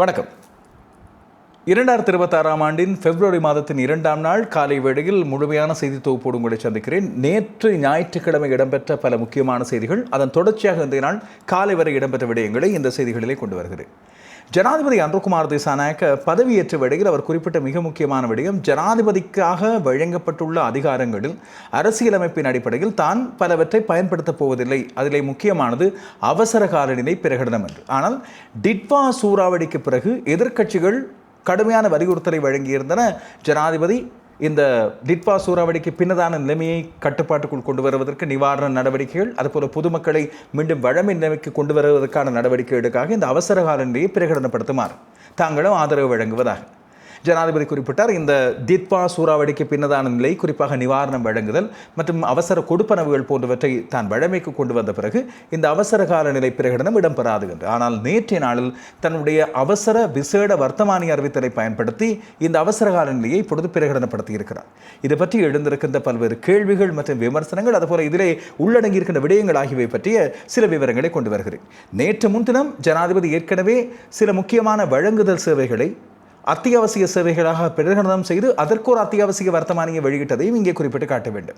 வணக்கம். இரண்டாயிரத்தி இருபத்தாறாம் ஆண்டின் பிப்ரவரி மாதத்தின் இரண்டாம் நாள் காலை வேளையில் முழுமையான செய்தி தொகுப்போடு உங்களை சந்திக்கிறேன். நேற்று ஞாயிற்றுக்கிழமை இடம்பெற்ற பல முக்கியமான செய்திகள் அதன் தொடர்ச்சியாக இந்த நாள் காலை வரை இடம்பெற்ற விடயங்களை இந்த செய்திகளிலே கொண்டு வருகிறேன். ஜனாதிபதி அன்ருகுமார் திசாநாயக்க பதவியேற்ற வேளையில் அவர் குறிப்பிட்ட மிக முக்கியமான விடயம் ஜனாதிபதிக்காக வழங்கப்பட்டுள்ள அதிகாரங்களில் அரசியலமைப்பின் அடிப்படையில் தான் பலவற்றை பயன்படுத்தப் போவதில்லை. அதிலே முக்கியமானது அவசர காலநிலை பிரகடனம் என்று. ஆனால் டிட்வா சூறாவளிக்கு பிறகு எதிர்க்கட்சிகள் கடுமையான வலியுறுத்தலை வழங்கியிருந்தன. ஜனாதிபதி இந்த டிட்வா சூறாவளிக்கு பின்னதான நிலைமையை கட்டுப்பாட்டுக்குள் கொண்டு வருவதற்கு நிவாரண நடவடிக்கைகள் அதுபோல பொதுமக்களை மீண்டும் வழமை நிலைமைக்கு கொண்டு வருவதற்கான நடவடிக்கைகளுக்காக இந்த அவசர கால நிலையை பிரகடனப்படுத்துமாறு தாங்களும் ஆதரவு வழங்குவதாக. ஜனாதிபதி குறிப்பிட்டார் இந்த தித்வா சூறாவளிக்கு பின்னதான நிலை குறிப்பாக நிவாரணம் வழங்குதல் மற்றும் அவசர கொடுப்பனவுகள் போன்றவற்றை தான் வழமைக்கு கொண்டு வந்த பிறகு இந்த அவசர கால நிலை பிரகடனம் இடம்பெறாது என்று. ஆனால் நேற்றைய நாளில் தன்னுடைய அவசர விசேட வர்த்தமானி அறிவித்தலை பயன்படுத்தி இந்த அவசர கால நிலையை இப்பொழுது பிரகடனப்படுத்தி இருக்கிறார். இது பற்றி எழுந்திருக்கின்ற பல்வேறு கேள்விகள் மற்றும் விமர்சனங்கள் அதுபோல இதிலே உள்ளடங்கியிருக்கின்ற விடயங்கள் ஆகியவை பற்றிய சில விவரங்களை கொண்டு வருகிறேன். நேற்று முன்தினம் ஜனாதிபதி ஏற்கனவே சில முக்கியமான வழங்குதல் சேவைகளை அத்தியாவசிய சேவைகளாக பிரகடனம் செய்து அதற்கு ஒரு அத்தியாவசிய வர்த்தமானியை வெளியிட்டதையும் இங்கே குறிப்பிட்டு காட்ட வேண்டும்.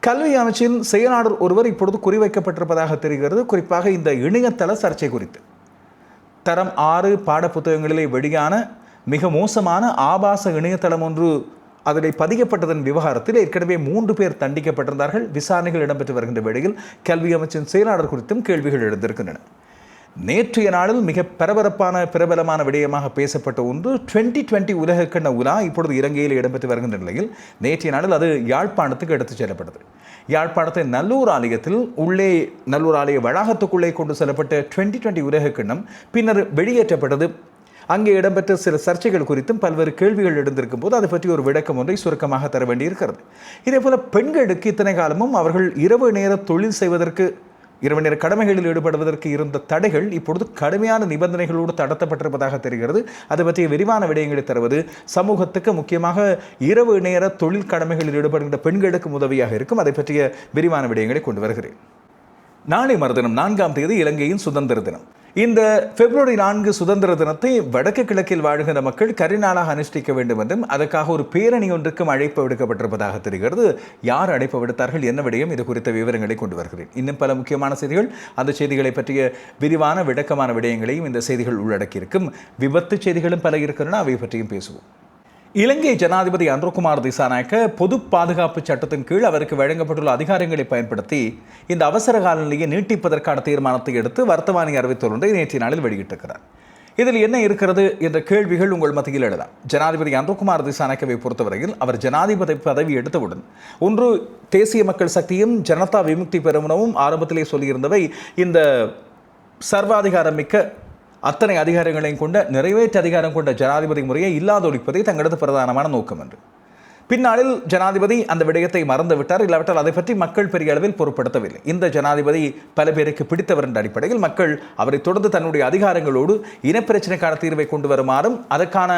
கல்வி அமைச்சின் செயலாளர் ஒருவர் இப்பொழுது குறிவைக்கப்பட்டிருப்பதாக தெரிகிறது. குறிப்பாக இந்த இணையதள சர்ச்சை குறித்து. தரம் ஆறு பாடப்புத்தகங்களிலே வெளியான மிக மோசமான ஆபாச இணையதளம் ஒன்று அதில் பதிக்கப்பட்டதன் விவகாரத்தில் ஏற்கனவே மூன்று பேர் தண்டிக்கப்பட்டிருந்தார்கள். விசாரணைகள் இடம்பெற்று வருகின்ற வேளையில் கல்வி அமைச்சின் செயலாளர் குறித்தும் கேள்விகள் எழுந்திருக்கின்றன. நேற்றைய நாளில் மிக பரபரப்பான பிரபலமான விடயமாக பேசப்பட்ட ஒன்று டுவெண்ட்டி டுவெண்ட்டி உலகக்கண்ண உலா இப்பொழுது இலங்கையில் இடம்பெற்று வருகின்ற நிலையில் நேற்றைய நாளில் அது யாழ்ப்பாணத்துக்கு எடுத்துச் செல்லப்பட்டது. யாழ்ப்பாணத்தை நல்லூர் ஆலயத்தில் உள்ளே நல்லூர் ஆலய வளாகத்துக்குள்ளே கொண்டு செல்லப்பட்ட டுவெண்ட்டி டுவெண்ட்டி உலகக்கிண்ணம் பின்னர் வெளியேற்றப்பட்டது. அங்கே இடம்பெற்ற சில சர்ச்சைகள் குறித்தும் பல்வேறு கேள்விகள் எழுந்திருக்கும் போது அதை பற்றி ஒரு விளக்கம் ஒன்றை சுருக்கமாக தர வேண்டியிருக்கிறது. இதே போல் பெண்களுக்கு இத்தனை காலமும் அவர்கள் இரவு நேர தொழில் செய்வதற்கு இரவு நேர கடமைகளில் ஈடுபடுவதற்கு இருந்த தடைகள் இப்பொழுது கடுமையான நிபந்தனைகளோடு தடத்தப்பட்டிருப்பதாக தெரிகிறது. அது பற்றிய விரிவான விடயங்களை தருவது சமூகத்துக்கு முக்கியமாக இரவு நேர தொழில் கடமைகளில் ஈடுபடுகின்ற பெண்களுக்கும் உதவியாக இருக்கும். அதை பற்றிய விரிவான விடயங்களை கொண்டு வருகிறேன். நாளை மறுதினம் நான்காம் தேதி இலங்கையின் சுதந்திர தினம். இந்த பிப்ரவரி நான்கு சுதந்திர தினத்தை வடக்கு கிழக்கில் வாழ்கின்ற மக்கள் கரிநாளாக அனுஷ்டிக்க வேண்டும் என்றும் அதற்காக ஒரு பேரணி ஒன்றுக்கும் அழைப்பு விடுக்கப்பட்டிருப்பதாக தெரிகிறது. யார் அழைப்பு விடுத்தார்கள் என்ன விடயம் இது குறித்த விவரங்களை கொண்டு வருகிறேன். இன்னும் பல முக்கியமான செய்திகள். அந்த செய்திகளை பற்றிய விரிவான விளக்கமான விடயங்களையும் இந்த செய்திகள் உள்ளடக்கியிருக்கும். விபத்து செய்திகளும் பல இருக்கின்றன அவை பற்றியும் பேசுவோம். இலங்கை ஜனாதிபதி அன்ருகுமார் திசாநாயக்க பொது பாதுகாப்பு சட்டத்தின் கீழ் அவருக்கு வழங்கப்பட்டுள்ள அதிகாரங்களை பயன்படுத்தி இந்த அவசர கால நிலையை நீட்டிப்பதற்கான தீர்மானத்தை எடுத்து வர்த்தமானி அறிவித்தல் நேற்றைய நாளில் வெளியிட்டிருக்கிறார். இதில் என்ன இருக்கிறது என்ற கேள்விகள் உங்கள் மத்தியில் எழலாம் ஜனாதிபதி அன்ருகுமார் திசாநாயக்கவை பொறுத்தவரையில் அவர் ஜனாதிபதி பதவி எடுத்தவுடன் ஒன்று தேசிய மக்கள் சக்தியும் ஜனதா விமுக்தி பெருமனவும் ஆரம்பத்திலே சொல்லியிருந்தவை இந்த சர்வாதிகாரம் மிக்க அத்தனை அதிகாரங்களையும் கொண்ட நிறைவேற்று அதிகாரம் கொண்ட ஜனாதிபதி முறையை இல்லாதொழிப்பதே தங்களது பிரதானமான நோக்கம் என்று. பின்னாளில் ஜனாதிபதி அந்த விடயத்தை மறந்துவிட்டார் இல்லாவிட்டால் அதை பற்றி மக்கள் பெரிய அளவில் பொருட்படுத்தவில்லை. இந்த ஜனாதிபதி பல பேருக்கு பிடித்தவர் என்ற அடிப்படையில் மக்கள் அவரை தொடர்ந்து தன்னுடைய அதிகாரங்களோடு இனப்பிரச்சனைக்கான தீர்வை கொண்டு வருமாறும் அதற்கான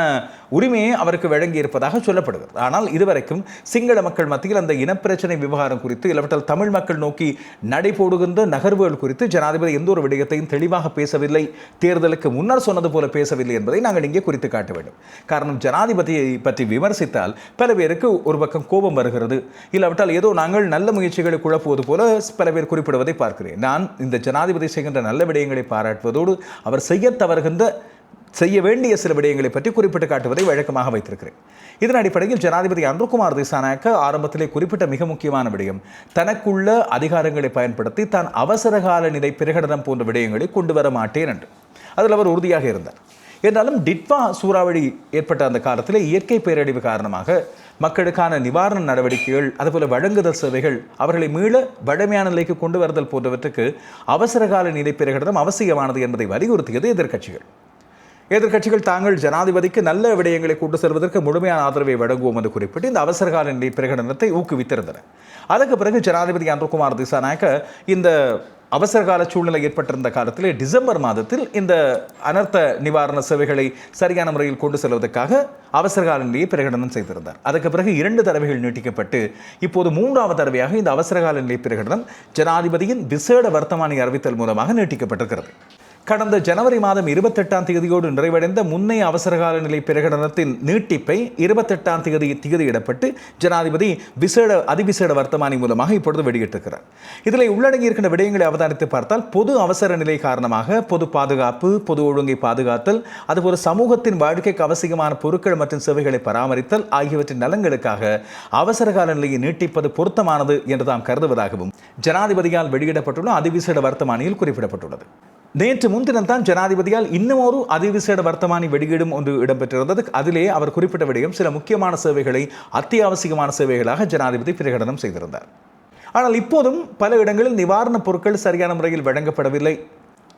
உரிமையை அவருக்கு வழங்கியிருப்பதாக சொல்லப்படுகிறது. ஆனால் இதுவரைக்கும் சிங்கள மக்கள் மத்தியில் அந்த இனப்பிரச்சனை விவகாரம் குறித்து இல்லாவிட்டால் தமிழ் மக்கள் நோக்கி நடைபோடுகின்ற நகர்வுகள் குறித்து ஜனாதிபதி எந்த ஒரு விடயத்தையும் தெளிவாக பேசவில்லை தேர்தலுக்கு முன்னர் சொன்னது போல பேசவில்லை என்பதை நாங்கள் இங்கே குறித்து காட்ட வேண்டும். காரணம் ஜனாதிபதியை பற்றி விமர்சித்தால் பல பேருக்கு ஒரு பக்கம் கோபம் வருகிறது. இல்லாவிட்டால் ஏதோ நாங்கள் நல்ல முயற்சிகளை குழப்புவது போல பல பேர் குறிப்பிடுவதை பார்க்கிறேன். நான் இந்த ஜனாதிபதி செய்கின்ற நல்ல விடயங்களை பாராட்டுவதோடு அவர் செய்ய தவறுகின்ற செய்ய வேண்டிய சில விடயங்களை பற்றி குறிப்பிட்டு காட்டுவதை வழக்கமாக வைத்திருக்கிறேன். இதன் அடிப்படையில் ஜனாதிபதி அன்புகுமார் திசானாக்க ஆரம்பத்திலே குறிப்பிட்ட மிக முக்கியமான விடயம் தனக்குள்ள அதிகாரங்களை பயன்படுத்தி தான் அவசரகால நிலை பிரகடனம் போன்ற விடயங்களை கொண்டு வர மாட்டேன் என்று. அதில் அவர் உறுதியாக இருந்தார். என்றாலும் டிட்வா சூறாவளி ஏற்பட்ட அந்த காலத்தில் இயற்கை பேரழிவு காரணமாக மக்களுக்கான நிவாரண நடவடிக்கைகள் அதுபோல வழங்குதல் சேவைகள் அவர்களை மீள வழமையான நிலைக்கு கொண்டு வருதல் போன்றவற்றுக்கு அவசரகால நிலை பிரகடனம் அவசியமானது என்பதை வலியுறுத்தியது எதிர்க்கட்சிகள். எதிர்க்கட்சிகள் தாங்கள் ஜனாதிபதிக்கு நல்ல விடயங்களை கொண்டு செல்வதற்கு முழுமையான ஆதரவை வழங்குவோம் என்று குறிப்பிட்டு இந்த அவசரகால நிலை பிரகடனத்தை ஊக்குவித்திருந்தனர் அதற்கு பிறகு ஜனாதிபதி அன்புகுமார் திசாநாயக்க இந்த அவசரகால சூழ்நிலை ஏற்பட்டிருந்த காலத்திலே டிசம்பர் மாதத்தில் இந்த அனர்த்த நிவாரண சேவைகளை சரியான முறையில் கொண்டு செல்வதற்காக அவசரகால நிலையை பிரகடனம் செய்திருந்தார். அதுக்கு பிறகு இரண்டு தடவைகள் நீட்டிக்கப்பட்டு இப்போது மூன்றாவது தடவையாக இந்த அவசரகால நிலை பிரகடனம் ஜனாதிபதியின் விசேட வர்த்தமானி அறிவித்தல் மூலமாக நீட்டிக்கப்பட்டிருக்கிறது. கடந்த ஜனவரி மாதம் இருபத்தெட்டாம் தேதியோடு நிறைவடைந்த முன்னைய அவசரகால நிலை பிரகடனத்தின் நீட்டிப்பை இருபத்தெட்டாம் தேதி திகதியிடப்பட்டு ஜனாதிபதி விசேட அதிவிசேட வர்த்தமானி மூலமாக இப்பொழுது வெளியிட்டிருக்கிறார். இதில் உள்ளடங்கியிருக்கின்ற விடயங்களை அவதானித்து பார்த்தால் பொது அவசர நிலை காரணமாக பொது பாதுகாப்பு பொது ஒழுங்கை பாதுகாத்தல் அதுபோல சமூகத்தின் வாழ்க்கைக்கு அவசியமான பொருட்கள் மற்றும் சேவைகளை பராமரித்தல் ஆகியவற்றின் நலன்களுக்காக அவசரகால நிலையை நீட்டிப்பது பொருத்தமானது என்று தாம் கருதுவதாகவும் ஜனாதிபதியால் வெளியிடப்பட்டுள்ள அதிவிசேட வர்த்தமானியில் குறிப்பிடப்பட்டுள்ளது. நேற்று முன்தினம்தான் ஜனாதிபதியால் இன்னும் ஒரு அதிவிசேட வர்த்தமானி வெளியீடும் ஒன்று இடம்பெற்றிருந்தது. அதிலே அவர் குறிப்பிட்ட விடயம் சில முக்கியமான சேவைகளை அத்தியாவசியமான சேவைகளாக ஜனாதிபதி பிரகடனம் செய்திருந்தார். ஆனால் இப்போதும் பல இடங்களில் நிவாரணப் பொருட்கள் சரியான முறையில் வழங்கப்படவில்லை.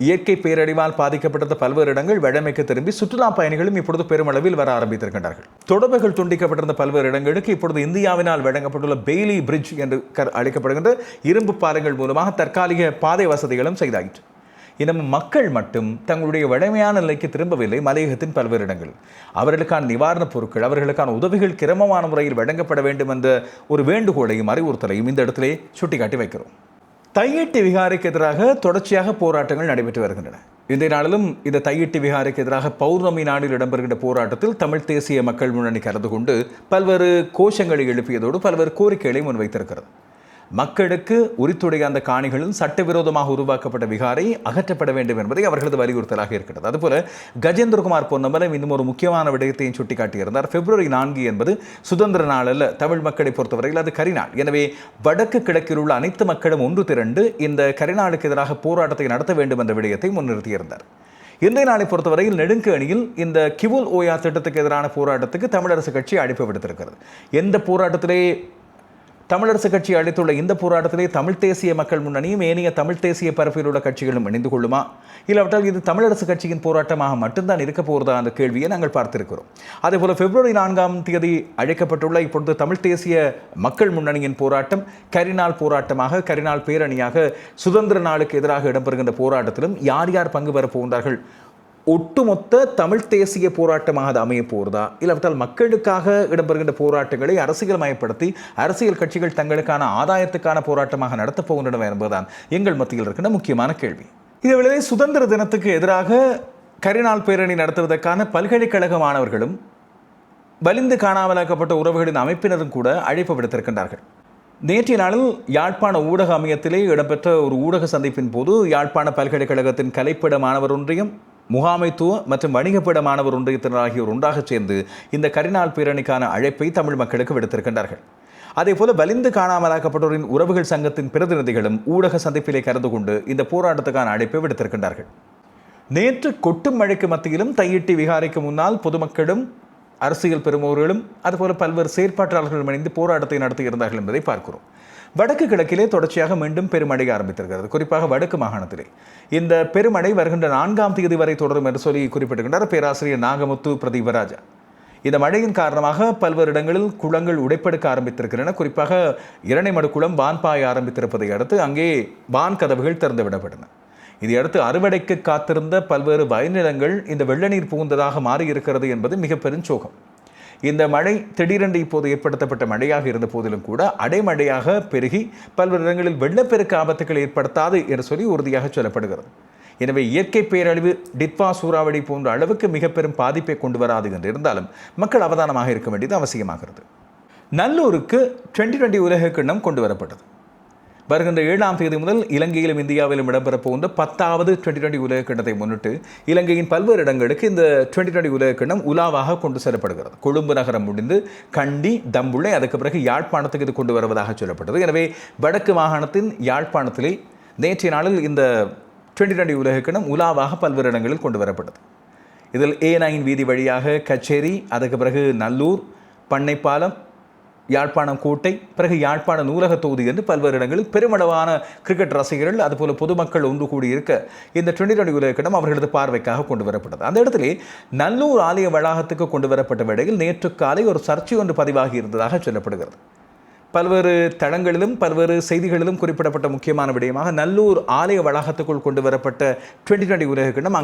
இயற்கை பேரழிவால் பாதிக்கப்பட்ட பல்வேறு இடங்கள் வழமைக்கு திரும்பி சுற்றுலா பயணிகளும் இப்பொழுது பெருமளவில் வர ஆரம்பித்திருக்கின்றார்கள். தொடர்புகள் துண்டிக்கப்பட்டிருந்த பல்வேறு இடங்களுக்கு இப்பொழுது இந்தியாவினால் வழங்கப்பட்டுள்ள பெய்லி பிரிட்ஜ் என்று அழைக்கப்படுகின்ற இரும்பு பாலங்கள் மூலமாக தற்காலிக பாதை வசதிகளும் செய்தாயிற்று. இனம் மக்கள் மட்டும் தங்களுடைய வழமையான நிலைக்கு திரும்பவில்லை மலையகத்தின் பல்வேறு இடங்கள் அவர்களுக்கான நிவாரணப் பொருட்கள் அவர்களுக்கான உதவிகள் கிரமமான முறையில் வழங்கப்பட வேண்டும் என்ற ஒரு வேண்டுகோளையும் அறிவுறுத்தலையும் இந்த இடத்திலே சுட்டிக்காட்டி வைக்கிறோம். தையீட்டு விகாரைக்கு எதிராக தொடர்ச்சியாக போராட்டங்கள் நடைபெற்று வருகின்றன. இந்த நாளிலும் இந்த தையிட்டு விகாரைக்கு எதிராக பௌர்ணமி நாளில் இடம்பெறுகின்ற போராட்டத்தில் தமிழ் தேசிய மக்கள் முன்னணி கலந்து கொண்டு பல்வேறு கோஷங்களை எழுப்பியதோடு பல்வேறு கோரிக்கைகளை முன்வைத்திருக்கிறது. மக்களுக்கு உரித்துடைய அந்த காணிகளும் சட்டவிரோதமாக உருவாக்கப்பட்ட விகாரை அகற்றப்பட வேண்டும் என்பதை அவர்களது வலியுறுத்தலாக இருக்கிறது அதுபோல கஜேந்திரகுமார் பொன்னம்பலம் இன்னும் ஒரு முக்கியமான விடயத்தையும் சுட்டிக்காட்டியிருந்தார். பிப்ரவரி நான்கு என்பது சுதந்திர நாள் அல்ல தமிழ் மக்களை பொறுத்தவரையில் அது கரிநாள் எனவே வடக்கு கிழக்கில் உள்ள அனைத்து மக்களும் ஒன்று திரண்டு இந்த கரிநாளுக்கு எதிராக போராட்டத்தை நடத்த வேண்டும் என்ற விடயத்தை முன்னிறுத்தியிருந்தார். இன்றைய நாளை பொறுத்தவரையில் நெடுங்கு அணியில் இந்த கிவுல் ஓயா திட்டத்துக்கு எதிரான போராட்டத்துக்கு தமிழரசு கட்சி அழைப்பு விடுத்திருக்கிறது. எந்த போராட்டத்திலே தமிழரசு கட்சி அளித்துள்ள இந்த போராட்டத்திலே தமிழ் தேசிய மக்கள் முன்னணியும் ஏனைய தமிழ் தேசிய பரப்பில் உள்ள கட்சிகளும் இணைந்து கொள்ளுமா? இல்லாவிட்டால் இது தமிழரசு கட்சியின் போராட்டமாக மட்டும்தான் இருக்க போகிறதா அந்த கேள்வியை நாங்கள் பார்த்திருக்கிறோம். அதேபோல் பிப்ரவரி நான்காம் தேதி அழைக்கப்பட்டுள்ள இப்பொழுது தமிழ் தேசிய மக்கள் முன்னணியின் போராட்டம் கரிநாள் போராட்டமாக கரிநாள் பேரணியாக சுதந்திர நாளுக்கு எதிராக இடம்பெறுகின்ற போராட்டத்திலும் யார் யார் பங்கு பெறப் போகின்றார்கள்? ஒட்டுமொத்த தமிழ் தேசிய போராட்டமாக அது அமைய போகிறதா இல்லாவிட்டால் மக்களுக்காக இடம்பெறுகின்ற போராட்டங்களை அரசியல் மயப்படுத்தி அரசியல் கட்சிகள் தங்களுக்கான ஆதாயத்துக்கான போராட்டமாக நடத்தப் போகின்றன என்பதுதான் எங்கள் மத்தியில் இருக்கின்ற முக்கியமான கேள்வி. இதேவேளை சுதந்திர தினத்துக்கு எதிராக கரிநாள் பேரணி நடத்துவதற்கான பல்கலைக்கழக மாணவர்களும் வலிந்து காணாமலாக்கப்பட்ட உறவுகளின் அமைப்பினரும் கூட அழைப்பு விடுத்திருக்கின்றார்கள். நேற்றைய நாளில் யாழ்ப்பாண ஊடக அமையத்திலே இடம்பெற்ற ஒரு ஊடக சந்திப்பின் போது யாழ்ப்பாண பல்கலைக்கழகத்தின் கலைப்பிட மாணவர் ஒன்றையும் முகாமைத்துவ மற்றும் வணிகப்பட மாணவர் ஒன்றியத்தினர் ஆகியோர் ஒன்றாக சேர்ந்து இந்த கரிநாள் பேரணிக்கான அழைப்பை தமிழ் மக்களுக்கு விடுத்திருக்கின்றார்கள். அதேபோல வலிந்து காணாமலாக்கப்பட்டோரின் உறவுகள் சங்கத்தின் பிரதிநிதிகளும் ஊடக சந்திப்பிலே கலந்து கொண்டு இந்த போராட்டத்துக்கான அழைப்பை விடுத்திருக்கின்றார்கள். நேற்று கொட்டும் மழைக்கு மத்தியிலும் தையிட்டி விகாரைக்கு முன்னால் பொதுமக்களும் அரசியல் பெறுபவர்களும் அதுபோல பல்வேறு செயற்பாட்டாளர்களும் இணைந்து போராட்டத்தை நடத்தியிருந்தார்கள் என்பதை பார்க்கிறோம். வடக்கு கிழக்கிலே தொடர்ச்சியாக மீண்டும் பெருமழை ஆரம்பித்திருக்கிறது. குறிப்பாக வடக்கு மாகாணத்திலே. இந்த பெருமழை வருகின்ற நான்காம் தேதி வரை தொடரும் என்று சொல்லி குறிப்பிட்டிருக்கின்றார் பேராசிரியர் நாகமுத்து பிரதீபராஜா. இந்த மழையின் காரணமாக பல்வேறு இடங்களில் குளங்கள் உடைப்படுக்க ஆரம்பித்திருக்கின்றன. குறிப்பாக இரணைமடு குளம் வான் பாய ஆரம்பித்திருப்பதை அடுத்து அங்கே வான் கதவுகள் திறந்து விடப்பட்டன. இதையடுத்து அறுவடைக்கு காத்திருந்த பல்வேறு வயநிலங்கள் இந்த வெள்ள நீர் புகுந்ததாக மாறியிருக்கிறது என்பது மிக பெருஞ்சோகம் இந்த மழை திடீரென்று இப்போது ஏற்படுத்தப்பட்ட மழையாக இருந்த போதிலும் கூட அடைமழையாக பெருகி பல்வேறு இடங்களில் வெள்ளப்பெருக்கு ஆபத்துகள் ஏற்படுத்தாது என்று சொல்லி உறுதியாக சொல்லப்படுகிறது. எனவே இயற்கை பேரழிவு டிட்வா சூறாவளி போன்ற அளவுக்கு மிக பெரும் பாதிப்பை கொண்டு வராது என்று இருந்தாலும் மக்கள் அவதானமாக இருக்க வேண்டியது அவசியமாகிறது. நல்லூருக்கு டுவெண்ட்டி டுவெண்ட்டி உலக கிண்ணம் கொண்டு வரப்பட்டது. வருகின்ற ஏழாம் தேதி முதல் இலங்கையிலும் இந்தியாவிலும் இடம்பெறப் போகின்ற பத்தாவது டுவெண்ட்டி டுவெண்ட்டி உலக முன்னிட்டு இலங்கையின் பல்வேறு இடங்களுக்கு இந்த டுவெண்ட்டி டுவெண்ட்டி உலக உலாவாக கொண்டு செல்லப்படுகிறது. கொழும்பு நகரம் முடிந்து கண்டி தம்புள்ளை அதுக்கு பிறகு யாழ்ப்பாணத்துக்கு இது கொண்டு வருவதாக சொல்லப்பட்டது. எனவே வடக்கு மாகாணத்தின் யாழ்ப்பாணத்திலே நேற்றைய நாளில் இந்த டுவெண்ட்டி டுவெண்ட்டி உலகக்கிணம் உலாவாக பல்வேறு இடங்களில் கொண்டு வரப்பட்டது. இதில் ஏ நைன் வீதி வழியாக கச்சேரி அதுக்கு பிறகு நல்லூர் பண்ணைப்பாலம் யாழ்ப்பாணம் கோட்டை பிறகு யாழ்ப்பாண நூலக தொகுதி என்று பல்வேறு இடங்களில் பெருமளவான கிரிக்கெட் ரசிகர்கள் அதுபோல பொதுமக்கள் ஒன்று கூடியிருக்க இந்த டுவெண்டி டுவெண்டி அவர்களது பார்வைக்காக கொண்டு வரப்பட்டது. அந்த இடத்திலே நல்லூர் ஆலய வளாகத்துக்கு கொண்டு வரப்பட்ட வேளையில் நேற்று காலை ஒரு சர்ச்சை ஒன்று பதிவாகி இருந்ததாக சொல்லப்படுகிறது. பல்வேறு தளங்களிலும் பல்வேறு செய்திகளிலும் குறிப்பிடப்பட்ட முக்கியமான விடயமாக நல்லூர் ஆலய வளாகத்துக்குள் கொண்டு வரப்பட்ட டுவெண்ட்டி டுவெண்ட்டி உலக கிண்ணம்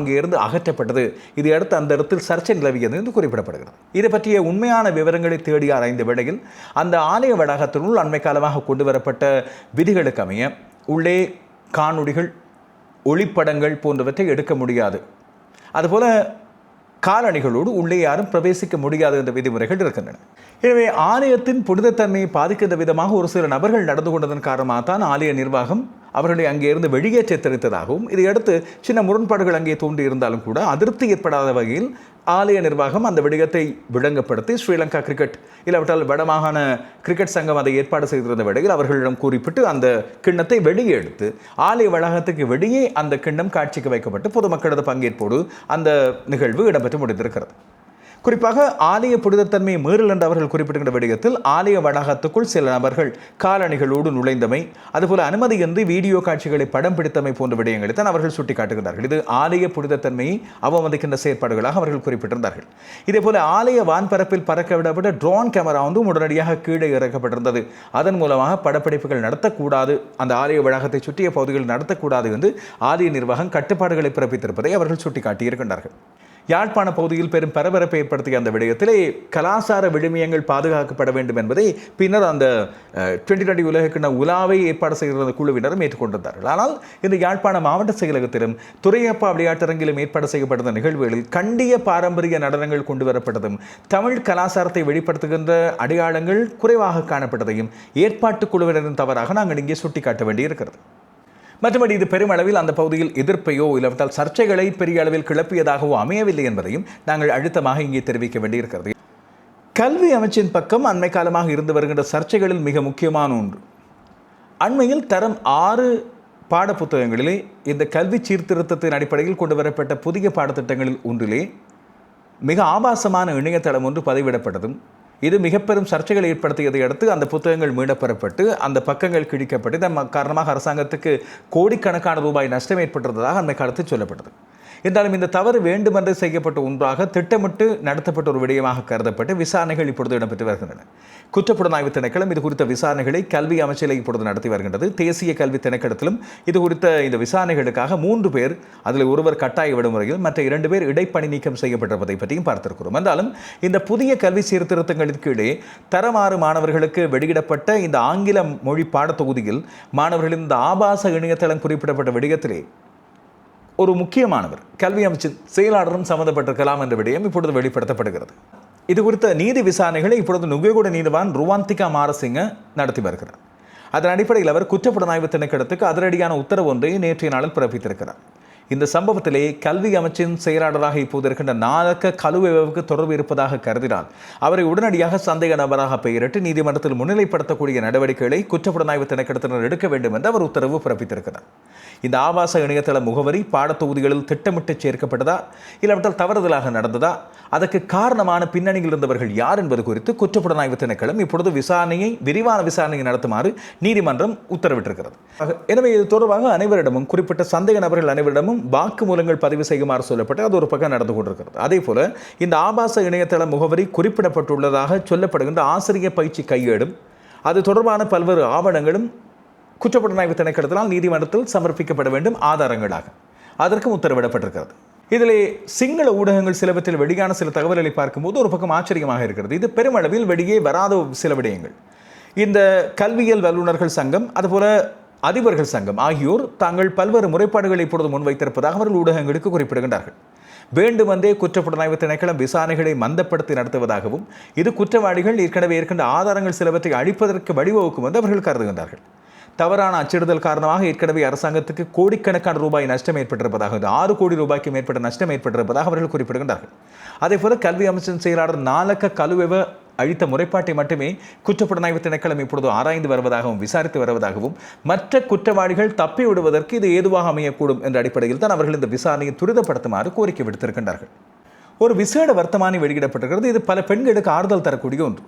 அகற்றப்பட்டது. இதையடுத்து அந்த இடத்தில் சர்ச்சை நிலவியது என்று குறிப்பிடப்படுகிறது. இதை பற்றிய உண்மையான விவரங்களை தேடி ஆராய்ந்த வேளையில் அந்த ஆலய வளாகத்தினுள் அண்மை காலமாக கொண்டு வரப்பட்ட விதிகளுக்கு அமைய உள்ளே காணொடிகள் ஒளிப்படங்கள் போன்றவற்றை எடுக்க முடியாது. அதுபோல காலணிகளோடு உள்ளே யாரும் பிரவேசிக்க முடியாது என்ற விதிமுறைகள் இருக்கின்றன. எனவே ஆலயத்தின் புனிதத்தன்மையை பாதிக்கின்ற விதமாக ஒரு சில நபர்கள் நடந்து கொண்டதன் காரணமாக தான் ஆலய நிர்வாகம் அவர்களை அங்கே இருந்து வெளியேற்ற தெரிவித்ததாகவும் இதையடுத்து சின்ன முரண்பாடுகள் அங்கே தோன்றியிருந்தாலும் கூட அதிருப்தி ஏற்படாத வகையில் ஆலய நிர்வாகம் அந்த விடயத்தை விளங்கப்படுத்தி ஸ்ரீலங்கா கிரிக்கெட் இல்லாவிட்டால் வடமாகாண கிரிக்கெட் சங்கம் அதை ஏற்பாடு செய்திருந்த வேளையில் அவர்களிடம் குறிப்பிட்டு அந்த கிண்ணத்தை வெளியே எடுத்து ஆலய வளாகத்துக்கு வெளியே அந்த கிண்ணம் காட்சிக்கு வைக்கப்பட்டு பொதுமக்களது பங்கேற்போடு அந்த நிகழ்வு இடம்பெற்று முடிந்திருக்கிறது. குறிப்பாக ஆலய புனிதத்தன்மையை மீறல் என்று அவர்கள் குறிப்பிடுகின்ற விடயத்தில் ஆலய வளாகத்துக்குள் சில நபர்கள் காலணிகளோடு நுழைந்தமை அதுபோல அனுமதியின்றி வீடியோ காட்சிகளை படம் பிடித்தமை போன்ற விடயங்களை தான் அவர்கள் சுட்டிக்காட்டுகிறார்கள் இது ஆலய புனிதத்தன்மையை அவமதிக்கின்ற செயற்பாடுகளாக அவர்கள் குறிப்பிட்டிருந்தார்கள். இதேபோல ஆலய வான்பரப்பில் பறக்க விடப்பட்ட ட்ரோன் கேமரா வந்து உடனடியாக கீழே இறக்கப்பட்டிருந்தது. அதன் மூலமாக படப்பிடிப்புகள் நடத்தக்கூடாது அந்த ஆலய வளாகத்தை சுற்றிய பகுதிகளில் நடத்தக்கூடாது என்று ஆலய நிர்வாகம் கட்டுப்பாடுகளை பிறப்பித்திருப்பதை அவர்கள் சுட்டிக்காட்டியிருக்கின்றார்கள். யாழ்ப்பாண பகுதியில் பெரும் பரபரப்பை ஏற்படுத்திய அந்த விடயத்திலே கலாசார விழுமியங்கள் பாதுகாக்கப்பட வேண்டும் என்பதை பின்னர் அந்த டுவெண்ட்டி டுவெண்ட்டி உலகக்கிண உலாவை ஏற்பாடு செய்கிற அந்த குழுவினரும் ஏற்றுக்கொண்டிருந்தார்கள். ஆனால் இந்த யாழ்ப்பாண மாவட்ட செயலகத்திலும் துறையப்பா விளையாட்டரங்கிலும் ஏற்பாடு செய்யப்பட்ட நிகழ்வுகளில் கண்டிய பாரம்பரிய நடனங்கள் கொண்டு வரப்பட்டதும் தமிழ் கலாச்சாரத்தை வெளிப்படுத்துகின்ற அடையாளங்கள் குறைவாக காணப்பட்டதையும் ஏற்பாட்டு குழுவினரின் தவறாக நாங்கள் இங்கே சுட்டிக்காட்ட வேண்டியிருக்கிறது. மற்றபடி இது பெருமளவில் அந்த பகுதியில் எதிர்ப்பையோ இல்லாவிட்டால் சர்ச்சைகளை பெரிய அளவில் கிளப்பியதாகவோ அமையவில்லை என்பதையும் நாங்கள் அழுத்தமாக இங்கே தெரிவிக்க வேண்டியிருக்கிறது. கல்வி அமைச்சின் பக்கம் அண்மை காலமாக இருந்து வருகின்ற சர்ச்சைகளில் மிக முக்கியமான ஒன்று. அண்மையில் தரம் ஆறு பாடப்புத்தகங்களிலே இந்த கல்வி சீர்திருத்தத்தின் அடிப்படையில் கொண்டு வரப்பட்ட புதிய பாடத்திட்டங்களில் ஒன்றிலே மிக ஆபாசமான இணையதளம் ஒன்று பதிவிடப்பட்டதும் இது மிகப்பெரும் சர்ச்சைகளை ஏற்படுத்தியதை அடுத்து அந்த புத்தகங்கள் மீடப்பெறப்பட்டு அந்த பக்கங்கள் கிழிக்கப்பட்டு இதன் காரணமாக அரசாங்கத்துக்கு கோடிக்கணக்கான ரூபாய் நஷ்டம் ஏற்பட்டிருந்ததாக அந்த காலத்தில் சொல்லப்பட்டது. என்றாலும் இந்த தவறு வேண்டுமென்று செய்யப்பட்ட ஒன்றாக திட்டமிட்டு நடத்தப்பட்ட ஒரு விடயமாக கருதப்பட்டு விசாரணைகள் இப்பொழுது இடம்பெற்று வருகின்றன. குற்றப்புலனாய்வு திணைக்களம் இது குறித்த விசாரணைகளை கல்வி அமைச்சில் இப்பொழுது நடத்தி வருகின்றது. தேசிய கல்வி திணைக்களத்திலும் இது குறித்த இந்த விசாரணைகளுக்காக மூன்று பேர் அதில் ஒருவர் கட்டாய விடுமுறையில் மற்ற இரண்டு பேர் இடைப்பணி நீக்கம் செய்யப்பட்டிருப்பதை பற்றியும் பார்த்திருக்கிறோம். என்றாலும் இந்த புதிய கல்வி சீர்திருத்தங்களின் கீழே தரமாறு மாணவர்களுக்கு வெளியிடப்பட்ட இந்த ஆங்கில மொழி பாடத்தொகுதியில் மாணவர்களின் இந்த ஆபாச இணையதளம் குறிப்பிடப்பட்ட விடயத்திலே ஒரு முக்கியமானவர். கல்வி அமைச்சின் செயலாளரும் சம்மந்தப்பட்டிருக்கலாம் என்ற விடயம் இப்பொழுது வெளிப்படுத்தப்படுகிறது. இது குறித்த நீதி விசாரணைகளை இப்பொழுது நுகைகூட நீதிவான் ருவாந்திகா மாரசிங்க நடத்தி வருகிறார். அதன் அடிப்படையில் அவர் குற்றப்புலனாய்வு திணைக்களத்துக்கு அதிரடியான உத்தரவு ஒன்றை நேற்றைய நாளில் பிறப்பித்திருக்கிறார். இந்த சம்பவத்திலே கல்வி அமைச்சின் செயலாளராக இப்போது இருக்கின்ற நாலக்க கலுவேவுக்கு தொடர்பு இருப்பதாக கருதினால் அவரை உடனடியாக சந்தேக நபராக பெயரிட்டு நீதிமன்றத்தில் முன்னிலைப்படுத்தக்கூடிய நடவடிக்கைகளை குற்றப்புலனாய்வு திணைக்களத்தினர் எடுக்க வேண்டும் என்று அவர் உத்தரவு பிறப்பித்திருக்கிறார். இந்த ஆபாச இணையதள முகவரி பாடத்தொகுதிகளில் திட்டமிட்டு சேர்க்கப்பட்டதா இல்லாவிட்டால் தவறுதலாக நடந்ததா அதற்கு காரணமான பின்னணியில் இருந்தவர்கள் யார் என்பது குறித்து குற்றப்புலனாய்வு திணைக்களம் இப்பொழுது விசாரணையை விரிவான விசாரணையை நடத்துமாறு நீதிமன்றம் உத்தரவிட்டிருக்கிறது. எனவே இது தொடர்பாக அனைவரிடமும் குறிப்பிட்ட சந்தேக நபர்கள் அனைவரிடமும் வாக்குமூலங்கள் பதிவு செய்யுமாறு சொல்லப்பட்டு அது ஒரு பக்கம் நடந்து கொண்டிருக்கிறது. அதே போல இந்த ஆபாச இணையதள முகவரி குறிப்பிடப்பட்டுள்ளதாக சொல்லப்படுகின்ற ஆசிரியர் பயிற்சி கையேடும் அது தொடர்பான பல்வேறு ஆவணங்களும் குற்றப்புலனாய்வு திணைக்களத்தினால் நீதிமன்றத்தில் சமர்ப்பிக்கப்பட வேண்டும் ஆதாரங்களாக. அதற்கும் உத்தரவிடப்பட்டிருக்கிறது. இதில் சிங்கள ஊடகங்கள் சிலவற்றில் வெளியான சில தகவல்களை பார்க்கும்போது ஒரு பக்கம் ஆச்சரியமாக இருக்கிறது. இது பெருமளவில் வெளியே வராத சில விடயங்கள். இந்த கல்வியியல் வல்லுநர்கள் சங்கம் அதுபோல அதிபர்கள் சங்கம் ஆகியோர் தாங்கள் பல்வேறு முறைப்பாடுகளை இப்பொழுது முன்வைத்திருப்பதாக அவர்கள் ஊடகங்களுக்கு குறிப்பிடுகின்றார்கள். வேண்டுமென்றே குற்றப்புலனாய்வு திணைக்களம் விசாரணைகளை மந்தப்படுத்தி நடத்துவதாகவும் இது குற்றவாளிகள் ஏற்கனவே இருக்கின்ற ஆதாரங்கள் சிலவற்றை அழிப்பதற்கு வழிவகுக்கும் என்று அவர்கள் கருதுகின்றார்கள். தவறான அச்சிடுதல் காரணமாக ஏற்கனவே அரசாங்கத்துக்கு கோடிக்கணக்கான ரூபாய் நஷ்டம் ஏற்பட்டிருப்பதாக ஆறு கோடி ரூபாய்க்கு மேற்பட்ட நஷ்டம் ஏற்பட்டிருப்பதாக அவர்கள் குறிப்பிடுகின்றார்கள். அதேபோல கல்வி அமைச்சின் செயலாளர் நாலக்க கலுவெவ அழித்த முறைப்பாட்டை மட்டுமே குற்றப்புலனாய்வு திணைக்களம் இப்பொழுது ஆராய்ந்து வருவதாகவும் விசாரித்து வருவதாகவும் மற்ற குற்றவாளிகள் தப்பி விடுவதற்கு இது ஏதுவாக அமையக்கூடும் என்ற அடிப்படையில் தான் அவர்கள் இந்த விசாரணையை துரிதப்படுத்துமாறு கோரிக்கை விடுத்திருக்கின்றார்கள். ஒரு விசேட வர்த்தமானி வெளியிடப்பட்டிருக்கிறது. இது பல பெண்களுக்கு ஆறுதல் தரக்கூடிய ஒன்று.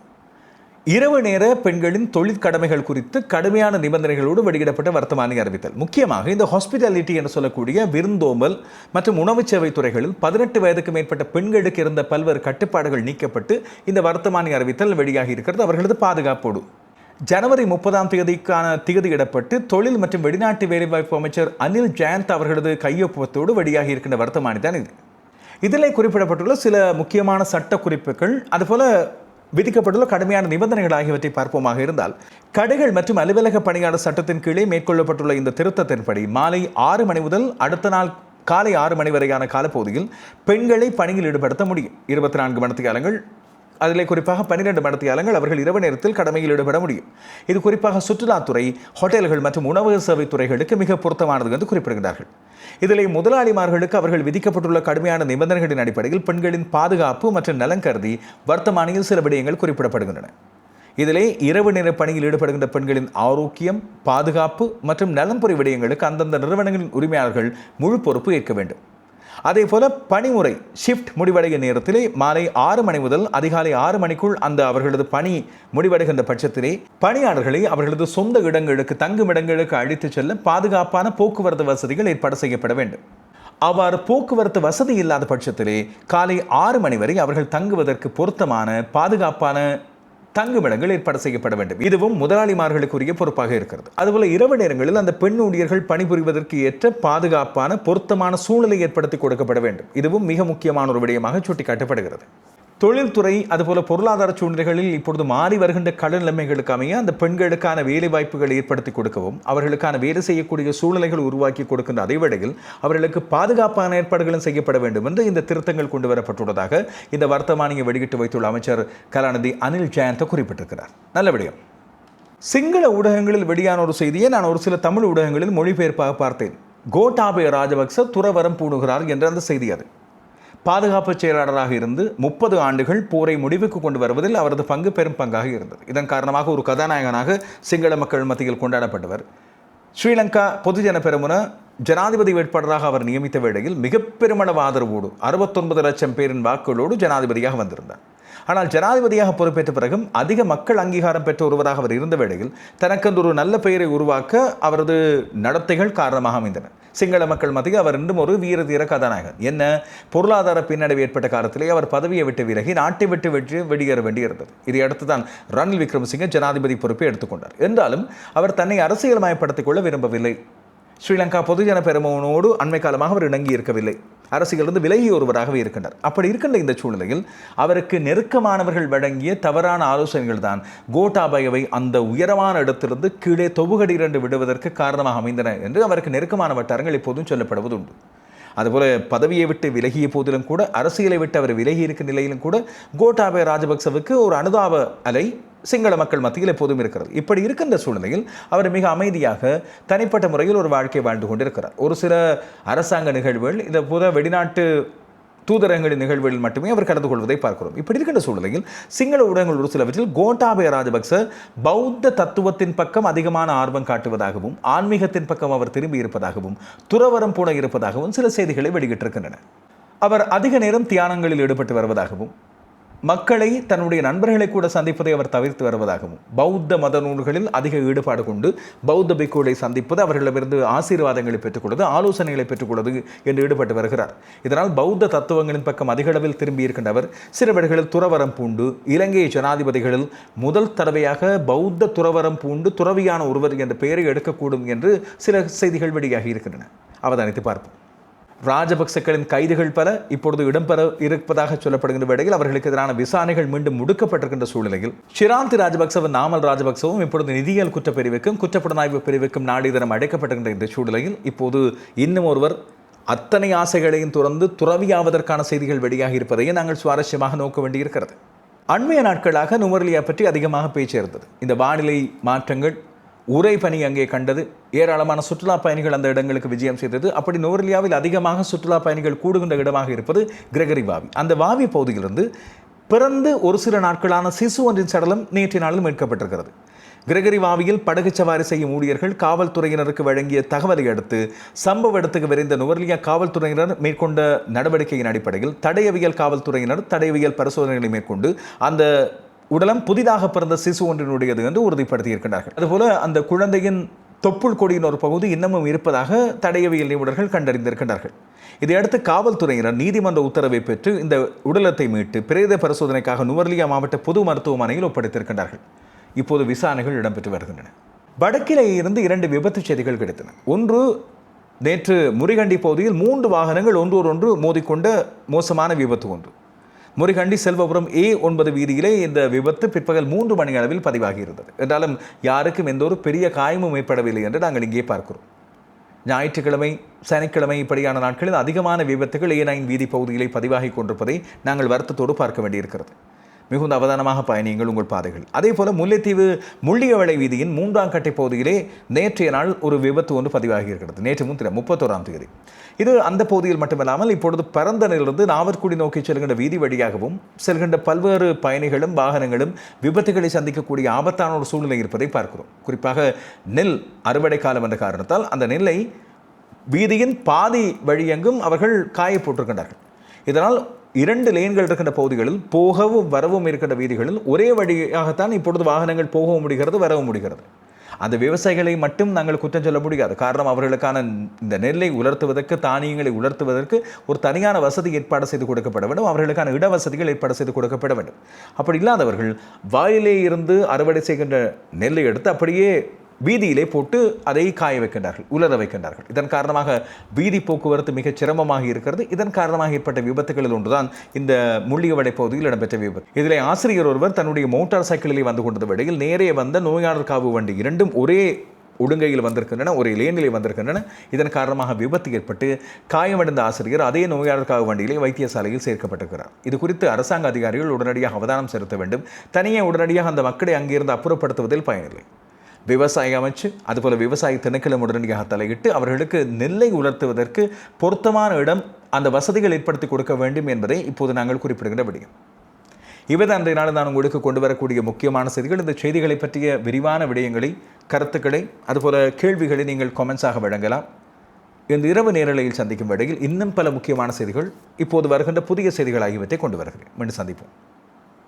இரவு நேர பெண்களின் தொழிற்கடமைகள் குறித்து கடுமையான நிபந்தனைகளோடு வெளியிடப்பட்ட வர்த்தமானி அறிவித்தல். முக்கியமாக இந்த ஹாஸ்பிட்டாலிட்டி என்று சொல்லக்கூடிய விருந்தோம்பல் மற்றும் உணவு சேவை துறைகளில் பதினெட்டு வயதுக்கு மேற்பட்ட பெண்களுக்கு இருந்த பல்வேறு கட்டுப்பாடுகள் நீக்கப்பட்டு இந்த வர்த்தமானி அறிவித்தல் வெளியாகி இருக்கிறது. அவர்களது பாதுகாப்போடு. ஜனவரி முப்பதாம் தேதிக்கான திகதியிடப்பட்டு தொழில் மற்றும் வெளிநாட்டு வேலைவாய்ப்பு அமைச்சர் அனில் ஜெயந்த் அவர்களது கையொப்பத்தோடு வெளியாகி இருக்கின்ற வர்த்தமானி தான் இது. இதில் குறிப்பிடப்பட்டுள்ள சில முக்கியமான சட்ட குறிப்புகள் அதுபோல விதிக்கப்பட்டுள்ள கடுமையான நிபந்தனைகள் ஆகியவற்றை பார்ப்போமாக இருந்தால் கடைகள் மற்றும் அலுவலக பணியாளர் சட்டத்தின் கீழே மேற்கொள்ளப்பட்டுள்ள இந்த திருத்தத்தின்படி மாலை ஆறு மணி முதல் அடுத்த நாள் காலை ஆறு மணி வரையான காலப்பகுதியில் பெண்களை பணியில் ஈடுபடுத்த முடியும். இருபத்தி நான்கு மணித்தியாலங்கள் அதில் குறிப்பாக பன்னிரண்டு மடத்தியாளங்கள் அவர்கள் இரவு நேரத்தில் கடமையில் ஈடுபட முடியும். இது குறிப்பாக சுற்றுலாத்துறை ஹோட்டல்கள் மற்றும் உணவக சேவை துறைகளுக்கு மிக பொருத்தமானது என்று குறிப்பிடுகிறார்கள். இதிலே முதலாளிமார்களுக்கு அவர்கள் விதிக்கப்பட்டுள்ள கடுமையான நிபந்தனைகளின் அடிப்படையில் பெண்களின் பாதுகாப்பு மற்றும் நலன் கருதி வர்த்தமானியில் சில விடயங்கள் குறிப்பிடப்படுகின்றன. இதிலே இரவு நேர பணியில் ஈடுபடுகின்ற பெண்களின் ஆரோக்கியம் பாதுகாப்பு மற்றும் நலன்புரி விடயங்களுக்கு அந்தந்த நிறுவனங்களின் உரிமையாளர்கள் முழு பொறுப்பு ஏற்க வேண்டும். அதே போல பணிமுறை ஷிஃப்ட் முடிவடைகிற நேரத்திலே மாலை ஆறு மணி முதல் அதிகாலை ஆறு மணிக்குள் அந்த அவர்களது பணி முடிவடைகின்ற பட்சத்திலே பணியாளர்களை அவர்களது சொந்த இடங்களுக்கு தங்கும் இடங்களுக்கு அழைத்துச் செல்ல பாதுகாப்பான போக்குவரத்து வசதிகள் ஏற்பாடு செய்யப்பட வேண்டும். அவ்வாறு போக்குவரத்து வசதி இல்லாத பட்சத்திலே காலை ஆறு மணி வரை அவர்கள் தங்குவதற்கு பொருத்தமான பாதுகாப்பான தங்குமிடங்கள் ஏற்பாடு செய்யப்பட வேண்டும். இதுவும் முதலாளிமார்களுக்குரிய பொறுப்பாக இருக்கிறது. அதுபோல இரவு நேரங்களில் அந்த பெண் ஊழியர்கள் பணிபுரிவதற்கு ஏற்ற பாதுகாப்பான பொருத்தமான சூழ்நிலை ஏற்படுத்தி கொடுக்கப்பட வேண்டும். இதுவும் மிக முக்கியமான ஒரு விடயமாக சுட்டிக்காட்டப்படுகிறது. தொழில்துறை அதுபோல பொருளாதார சூழ்நிலைகளில் இப்பொழுது மாறி வருகின்ற கடல் நிலைமைகளுக்கு அமைய அந்த பெண்களுக்கான வேலை வாய்ப்புகளை ஏற்படுத்தி கொடுக்கவும் அவர்களுக்கான வேலை செய்யக்கூடிய சூழ்நிலைகள் உருவாக்கி கொடுக்கின்ற அதே வேளையில் அவர்களுக்கு பாதுகாப்பான ஏற்பாடுகளும் செய்யப்பட வேண்டும் என்று இந்த திருத்தங்கள் கொண்டு வரப்பட்டுள்ளதாக இந்த வர்த்தமானியை வெளியிட்டு வைத்துள்ள அமைச்சர் கலாநிதி அனில் ஜெயந்த குறிப்பிட்டிருக்கிறார். நல்ல விடயம். சிங்கள ஊடகங்களில் வெளியான ஒரு செய்தியை நான் ஒரு சில தமிழ் ஊடகங்களில் மொழிபெயர்ப்பாக பார்த்தேன். கோட்டாபய ராஜபக்ச துறவரம் பூணுகிறார் என்ற அந்த செய்தி அது. பாதுகாப்பு செயலாளராக இருந்து முப்பது ஆண்டுகள் போரை முடிவுக்கு கொண்டு வருவதில் அவரது பங்கு பெரும் பங்காக இருந்தது. இதன் காரணமாக ஒரு கதாநாயகனாக சிங்கள மக்கள் மத்தியில் கொண்டாடப்பட்டவர். ஸ்ரீலங்கா பொதுஜன பெருமுன ஜனாதிபதி வேட்பாளராக அவர் நியமித்த வேளையில் மிக பெருமளவு ஆதரவோடு அறுபத்தொன்பது லட்சம் பேரின் வாக்குகளோடு ஜனாதிபதியாக வந்திருந்தார். ஆனால் ஜனாதிபதியாக பொறுப்பேற்ற பிறகும் அதிக மக்கள் அங்கீகாரம் பெற்ற ஒருவராக அவர் இருந்த வேளையில் தனக்கென்று ஒரு நல்ல பெயரை உருவாக்க அவரது நடத்தைகள் காரணமாக அமைந்தன. சிங்கள மக்கள் மத்தியில் அவர் இன்றும் ஒரு வீர தீர கதாநாயகன். என்ன? பொருளாதார பின்னடைவு ஏற்பட்ட காலத்திலே அவர் பதவியை விட்டு விலகி நாட்டை விட்டு வெற்றி வெளியேற வேண்டியிருந்தது. இதையடுத்து தான் ரணில் விக்ரமசிங்க ஜனாதிபதி பொறுப்பை எடுத்துக்கொண்டார் என்றாலும் அவர் தன்னை அரசியல்மயப்படுத்திக் கொள்ள விரும்பவில்லை. ஸ்ரீலங்கா பொதுஜன பெருமவனோடு அண்மை காலமாக அவர் இணங்கி இருக்கவில்லை. அரசியலிருந்து விலகி ஒருவராகவே இருக்கின்றார். அப்படி இருக்கின்ற இந்த சூழ்நிலையில் அவருக்கு நெருக்கமானவர்கள் வழங்கிய தவறான ஆலோசனைகள் தான் கோட்டாபயவை அந்த உயரமான இடத்திலிருந்து கீழே தொகுகடிரண்டு விடுவதற்கு காரணமாக அமைந்தன என்று அவருக்கு நெருக்கமான வட்டாரங்கள் இப்போதும் சொல்லப்படுவது உண்டு அதுபோல பதவியை விட்டு விலகிய போதிலும் கூட அரசியலை விட்டு அவர் விலகி இருக்கும் நிலையிலும் கூட கோட்டாபய ராஜபக்சவுக்கு ஒரு அனுதாப அலை சிங்கள மக்கள் மத்தியில் எப்போதும் இருக்கிறது. இப்படி இருக்கின்ற சூழ்நிலையில் அவர் மிக அமைதியாக தனிப்பட்ட முறையில் ஒரு வாழ்க்கை வாழ்ந்து கொண்டிருக்கிறார். ஒரு சில அரசாங்க நிகழ்வுகள் இந்த புத வெளிநாட்டு தூதரகங்களின் நிகழ்வுகளில் மட்டுமே அவர் கலந்து கொள்வதை பார்க்கிறோம். இப்படி இருக்கின்ற சூழ்நிலையில் சிங்கள ஊடகங்கள் ஒரு சிலவற்றில் கோட்டாபய ராஜபக்ச பௌத்த தத்துவத்தின் பக்கம் அதிகமான ஆர்வம் காட்டுவதாகவும் ஆன்மீகத்தின் பக்கம் அவர் திரும்பி இருப்பதாகவும் துறவரம் பூண இருப்பதாகவும் சில செய்திகளை வெளியிட்டிருக்கின்றன. அவர் அதிக நேரம் தியானங்களில் ஈடுபட்டு வருவதாகவும் மக்களை தன்னுடைய நண்பர்களை கூட சந்திப்பதை அவர் தவிர்த்து வருவதாகவும் பௌத்த மத நூல்களில் அதிக ஈடுபாடு கொண்டு பௌத்த பிக்குகளை சந்திப்பது அவர்களிடமிருந்து ஆசீர்வாதங்களை பெற்றுக்கொள்வது ஆலோசனைகளை பெற்றுக்கொள்வது என்று ஈடுபட்டு வருகிறார். இதனால் பௌத்த தத்துவங்களின் பக்கம் அதிக அளவில் திரும்பி இருக்கின்றவர் சில வேளைகளில் துறவரம் பூண்டு இலங்கை ஜனாதிபதிகளில் முதல் தடவையாக பௌத்த துறவரம் பூண்டு துறவியான ஒருவர் என்ற பெயரை எடுக்கக்கூடும் என்று சில செய்திகள் வெளியாகி இருக்கின்றன. அவதானித்து பார்ப்போம். ராஜபக்சக்களின் கைதுகள் பல இப்பொழுது இடம்பெற இருப்பதாக சொல்லப்படுகின்ற வேளையில் அவர்களுக்கு எதிரான விசாரணைகள் மீண்டும் முடுக்கப்பட்டிருக்கின்ற சூழ்நிலையில். ஷிராந்தி ராஜபக்சவும் நாமல் ராஜபக்சவும் இப்பொழுது நிதியியல் குற்றப்பிரிவுக்கும் குற்றப்புலனாய்வு பிரிவுக்கும் நாடிதரம் அடைக்கப்பட்டிருக்கின்ற இந்த சூழ்நிலையில் இப்போது இன்னும் ஒருவர் அத்தனை ஆசைகளையும் துறந்து துறவியாவதற்கான செய்திகள் வெளியாகி இருப்பதையும் நாங்கள் சுவாரஸ்யமாக நோக்க வேண்டியிருக்கிறது. அண்மைய நாட்களாக நுமரலியா பற்றி அதிகமாக பேச்சு இருந்தது. இந்த வானிலை மாற்றங்கள் உரைபனி அங்கே கண்டது. ஏராளமான சுற்றுலா பயணிகள் அந்த இடங்களுக்கு விஜயம் செய்தது. அப்படி நோர்லியாவில் அதிகமாக சுற்றுலா பயணிகள் கூடுகின்ற இடமாக இருப்பது கிரகரி வாவி. அந்த வாவி பகுதியிலிருந்து பிறந்து ஒரு சில நாட்களான சிசு ஒன்றின் சடலம் நேற்றைய நாளில் மீட்கப்பட்டிருக்கிறது. கிரகரி வாவியில் படகு சவாரி செய்யும் ஊழியர்கள் காவல்துறையினருக்கு வழங்கிய தகவலை அடுத்து சம்பவ இடத்துக்கு விரைந்த நுவர்லியா காவல்துறையினர் மேற்கொண்ட நடவடிக்கையின் அடிப்படையில் தடயவியல் காவல்துறையினர் தடயவியல் பரிசோதனைகளை மேற்கொண்டு அந்த உடலம் புதிதாக பிறந்த சிசு ஒன்றினுடையது என்று உறுதிப்படுத்தியிருக்கிறார்கள் அதுபோல அந்த குழந்தையின் தொப்புள் கொடியின் ஒரு பகுதி இன்னமும் இருப்பதாக தடையவியல் நிபுணர்கள் கண்டறிந்திருக்கின்றார்கள். இதையடுத்து காவல்துறையினர் நீதிமன்ற உத்தரவை பெற்று இந்த உடலத்தை மீட்டு பிரேத பரிசோதனைக்காக நுவர்லியா மாவட்ட பொது மருத்துவமனையில் ஒப்படைத்திருக்கின்றார்கள். இப்போது விசாரணைகள் இடம்பெற்று வருகின்றன. வடக்கிலே இருந்து இரண்டு விபத்து செய்திகள் கிடைத்தன. ஒன்று நேற்று முறிகண்டி பகுதியில் மூன்று வாகனங்கள் ஒன்றோடொன்று மோதிக்கொண்ட மோசமான விபத்து ஒன்று. முறிகண்டி செல்வபுரம் ஏ ஒன்பது வீதியிலே இந்த விபத்து பிற்பகல் மூன்று மணி அளவில் பதிவாகி இருந்தது என்றாலும் யாருக்கும் எந்த ஒரு பெரிய காயமும் ஏற்படவில்லை என்று நாங்கள் இங்கே பார்க்கிறோம். ஞாயிற்றுக்கிழமை சனிக்கிழமை இப்படியான நாட்களில் அதிகமான விபத்துகள் ஏ நைன் வீதி பகுதியிலே பதிவாகி கொண்டிருப்பதை நாங்கள் வருத்தத்தோடு பார்க்க வேண்டியிருக்கிறது. மிகுந்த அவதானமாக பயணியுங்கள் உங்கள் பாதைகள். அதே போல முல்லைத்தீவு முள்ளியவளை வீதியின் மூன்றாம் கட்டை பகுதியிலே நேற்றைய நாள் ஒரு விபத்து ஒன்று பதிவாகி இருக்கிறது. நேற்று முன்தினம் முப்பத்தோராம் தேதி. இது அந்த பகுதியில் மட்டுமல்லாமல் இப்பொழுது பரந்தனிலிருந்து நாவர்குடி நோக்கி செல்கின்ற வீதி வழியாகவும் செல்கின்ற பல்வேறு பயணிகளும் வாகனங்களும் விபத்துகளை சந்திக்கக்கூடிய ஆபத்தான ஒரு சூழ்நிலை இருப்பதை பார்க்கிறோம். குறிப்பாக நெல் அறுவடை காலம் என்ற காரணத்தால் அந்த நெல்லை வீதியின் பாதி வழியெங்கும் அவர்கள் காய போட்டிருக்கின்றார்கள் இதனால் இரண்டு லேன்கள் இருக்கின்ற பகுதிகளில் போகவும் வரவும் இருக்கின்ற வீதிகளில் ஒரே வழியாகத்தான் இப்பொழுது வாகனங்கள் போகவும் முடிகிறது வரவும் முடிகிறது. அந்த விவசாயிகளை மட்டும் நாங்கள் குற்றம் சொல்ல முடியாது. காரணம் அவர்களுக்கான இந்த நெல்லை உலர்த்துவதற்கு தானியங்களை உலர்த்துவதற்கு ஒரு தனியான வசதி ஏற்பாடு செய்து கொடுக்கப்பட வேண்டும். அவர்களுக்கான இட வசதிகள் ஏற்பாடு செய்து கொடுக்கப்பட வேண்டும். அப்படி இல்லாதவர்கள் வாயிலே இருந்து அறுவடை செய்கின்ற நெல்லை எடுத்து அப்படியே வீதியிலே போட்டு அதை காய வைக்கின்றார்கள் உலர வைக்கின்றார்கள். இதன் காரணமாக வீதி போக்குவரத்து மிகச் சிரமமாக இருக்கிறது. இதன் காரணமாக ஏற்பட்ட விபத்துகளில் ஒன்றுதான் இந்த முள்ளியவடை பகுதியில் இடம்பெற்ற விபத்து. இதில் ஆசிரியர் ஒருவர் தன்னுடைய மோட்டார் சைக்கிளிலே வந்து கொண்டது வேளையில் நேரே வந்த நோயாளர் காவு வண்டி இரண்டும் ஒரே ஒடுங்கையில் வந்திருக்கின்றன ஒரு இளையநிலை வந்திருக்கின்றன. இதன் காரணமாக விபத்து ஏற்பட்டு காயமடைந்த ஆசிரியர் அதே நோயாளர் காவு வண்டியிலே வைத்தியசாலையில் சேர்க்கப்பட்டிருக்கிறார். இது குறித்து அரசாங்க அதிகாரிகள் உடனடியாக அவதானம் செலுத்த வேண்டும். தனியே உடனடியாக அந்த மக்களை அங்கிருந்து அப்புறப்படுத்துவதில் பயனில்லை. விவசாய அமைச்சு அதுபோல விவசாய திணைக்களம் உடனடியாக தலையிட்டு அவர்களுக்கு நெல்லை உலர்த்துவதற்கு பொருத்தமான இடம் அந்த வசதிகள் ஏற்படுத்தி கொடுக்க வேண்டும் என்பதை இப்போது நாங்கள் குறிப்பிடுகின்ற விடயம். இவைதான் அன்றைய நாள் நான் உங்களுக்கு கொண்டு வரக்கூடிய முக்கியமான செய்திகள். இந்த செய்திகளை பற்றிய விரிவான விடயங்களை கருத்துக்களை அதுபோல கேள்விகளை நீங்கள் கொமெண்ட்ஸாக வழங்கலாம். இந்த இரவு நேரலையில் சந்திக்கும் வேளையில் இன்னும் பல முக்கியமான செய்திகள் இப்போது வருகின்ற புதிய செய்திகள் ஆகியவற்றை கொண்டு வருகிறேன். மீண்டும் சந்திப்போம்.